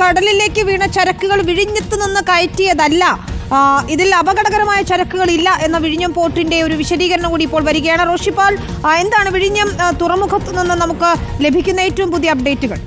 കടലിലേക്ക് വീണ ചരക്കുകൾ വിഴിഞ്ഞത്ത് നിന്ന് കയറ്റിയതല്ല. ഇതിൽ അപകടകരമായ ചരക്കുകൾ ഇല്ല എന്ന വിഴിഞ്ഞം പോർട്ടിന്റെ ഒരു വിശദീകരണം കൂടി ഇപ്പോൾ വരികയാണ്. റോഷിപ്പാൽ എന്താണ് വിഴിഞ്ഞം തുറമുഖത്ത് നിന്ന് നമുക്ക് ലഭിക്കുന്ന ഏറ്റവും പുതിയ അപ്ഡേറ്റുകൾ?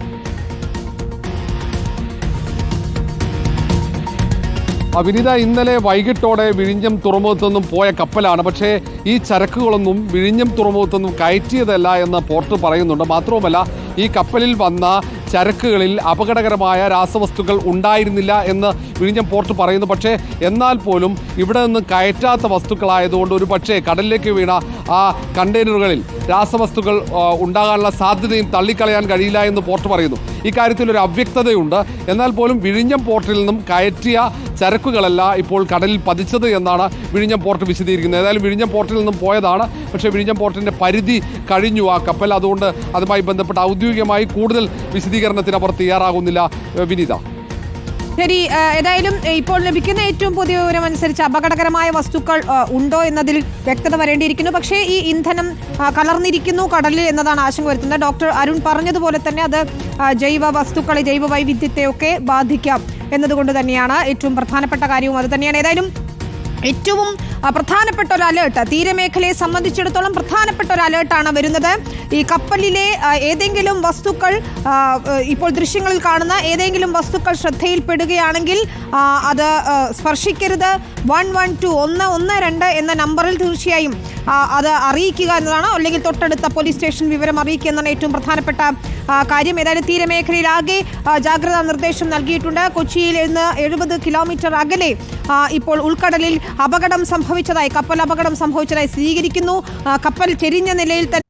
ആ, ഇന്നലെ വൈകിട്ടോടെ വിഴിഞ്ഞം തുറമുഖത്തൊന്നും പോയ കപ്പലാണ്. പക്ഷേ ഈ ചരക്കുകളൊന്നും വിഴിഞ്ഞം തുറമുഖത്തൊന്നും കയറ്റിയതല്ല എന്ന് പോർട്ട് പറയുന്നുണ്ട്. മാത്രവുമല്ല ഈ കപ്പലിൽ വന്ന ചരക്കുകളിൽ അപകടകരമായ രാസവസ്തുക്കൾ ഉണ്ടായിരുന്നില്ല എന്ന് വിഴിഞ്ഞം പോർട്ട് പറയുന്നു. പക്ഷേ എന്നാൽ പോലും ഇവിടെ നിന്ന് കയറ്റാത്ത വസ്തുക്കളായതുകൊണ്ട് ഒരു പക്ഷേ കടലിലേക്ക് വീണ ആ കണ്ടെയ്നറുകളിൽ രാസവസ്തുക്കൾ ഉണ്ടാകാനുള്ള സാധ്യതയും തള്ളിക്കളയാൻ കഴിയില്ല എന്ന് പോർട്ട് പറയുന്നു. ഇക്കാര്യത്തിൽ ഒരു അവ്യക്തതയുണ്ട്. എന്നാൽ പോലും വിഴിഞ്ഞം പോർട്ടിൽ നിന്നും കയറ്റിയ ചരക്കുകളല്ല ഇപ്പോൾ കടലിൽ പതിച്ചത് എന്നാണ് വിഴിഞ്ഞം പോർട്ട് വിശദീകരിക്കുന്നത്. ഏതായാലും വിഴിഞ്ഞം പോർട്ടിൽ നിന്നും പോയതാണ്. പക്ഷേ വിഴിഞ്ഞം പോർട്ടിന്റെ പരിധി കഴിഞ്ഞു ആ കപ്പൽ. അതുകൊണ്ട് അതുമായി ബന്ധപ്പെട്ട് ഔദ്യോഗികമായി കൂടുതൽ വിശദീകരണത്തിന് അവർ തയ്യാറാകുന്നില്ല വിനിത. ശരി ഏതായാലും ഇപ്പോൾ ലഭിക്കുന്ന ഏറ്റവും പുതിയ വിവരം അനുസരിച്ച് അപകടകരമായ വസ്തുക്കൾ ഉണ്ടോ എന്നതിൽ വ്യക്തത വരേണ്ടിയിരിക്കുന്നു. പക്ഷേ ഈ ഇന്ധനം കലർന്നിരിക്കുന്നു കടലിൽ എന്നതാണ് ആശങ്ക വരുത്തുന്നത്. ഡോക്ടർ അരുൺ പറഞ്ഞതുപോലെ തന്നെ അത് ജൈവ വസ്തുക്കളെ ജൈവ വൈവിധ്യത്തെയൊക്കെ ബാധിക്കാം എന്നതുകൊണ്ട് തന്നെയാണ് ഏറ്റവും പ്രധാനപ്പെട്ട കാര്യവും അത് തന്നെയാണ്. ഏതായാലും ഏറ്റവും പ്രധാനപ്പെട്ട ഒരു അലേർട്ട് തീരമേഖലയെ സംബന്ധിച്ചിടത്തോളം പ്രധാനപ്പെട്ട ഒരു അലേർട്ടാണ് വരുന്നത്. ഈ കപ്പലിലെ ഏതെങ്കിലും വസ്തുക്കൾ ഇപ്പോൾ ദൃശ്യങ്ങളിൽ കാണുന്ന ഏതെങ്കിലും വസ്തുക്കൾ ശ്രദ്ധയിൽപ്പെടുകയാണെങ്കിൽ അത് സ്പർശിക്കരുത്. വൺ വൺ ടു ഒന്ന് ഒന്ന് രണ്ട് എന്ന നമ്പറിൽ തീർച്ചയായും അത് അറിയിക്കുക എന്നതാണ്. അല്ലെങ്കിൽ തൊട്ടടുത്ത പോലീസ് സ്റ്റേഷൻ വിവരം അറിയിക്കുക എന്നതാണ് ഏറ്റവും പ്രധാനപ്പെട്ട കാര്യം. ഏതായാലും തീരമേഖലയിലാകെ ജാഗ്രതാ നിർദ്ദേശം നൽകിയിട്ടുണ്ട്. കൊച്ചിയിൽ നിന്ന് എഴുപത് കിലോമീറ്റർ അകലെ ഇപ്പോൾ ഉൾക്കടലിൽ അപകടം സംഭവിച്ചതായി കപ്പൽ അപകടം സംഭവിച്ചതായി സ്ഥിരീകരിക്കുന്നു. കപ്പൽ ചെരിഞ്ഞ നിലയിൽ തന്നെ